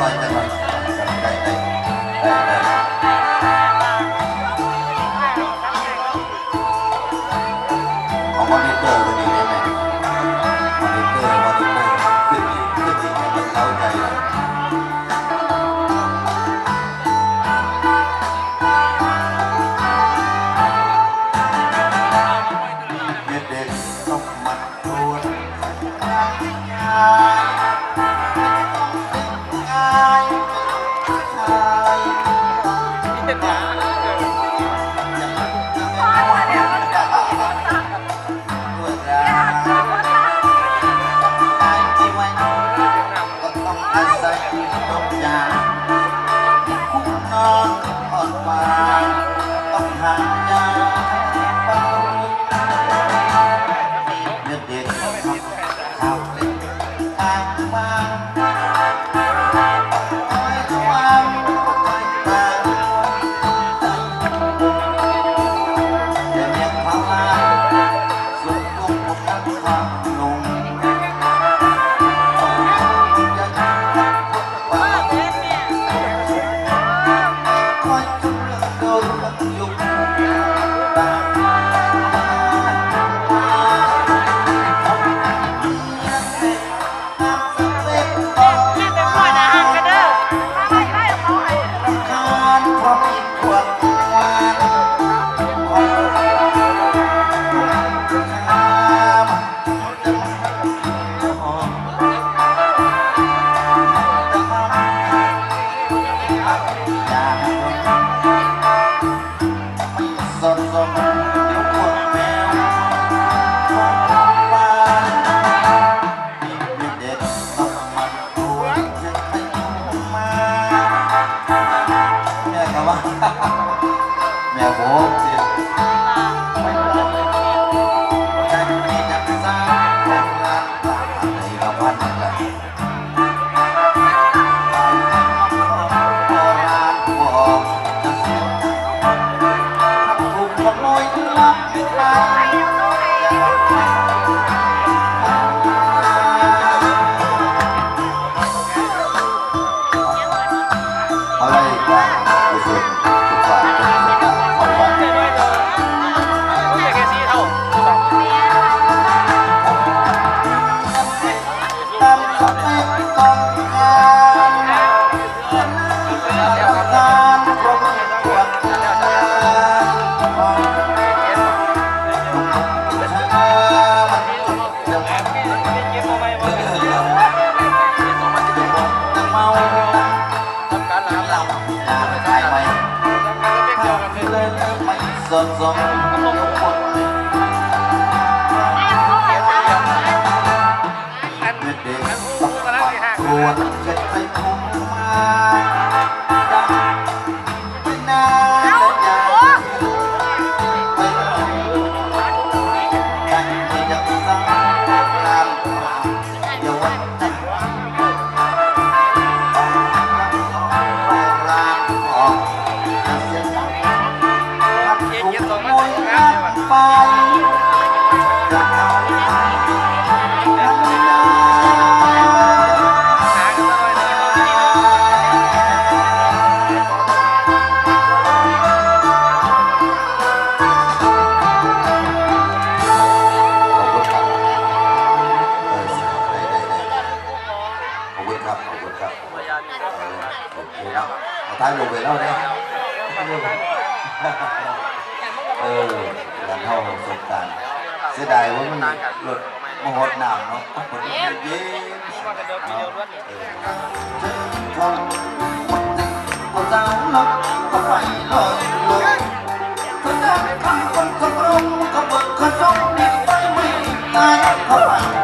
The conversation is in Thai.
น้อยมอนิเตอร์ก็ดีได้ไหมมอนิเตอร์มอนิเตอร์ขึ้นดีขึ้นดีให้มัเล้าใจหน่อยเด็กองมั 감사합니다. สียดายว่ามันหลุดมหดหนาวเนาะเย็นคนคนสาวลักก็ไปลอยลอยคนดังคนคนคนรงก็เบิกคนร้องไปไม่ตายเขไป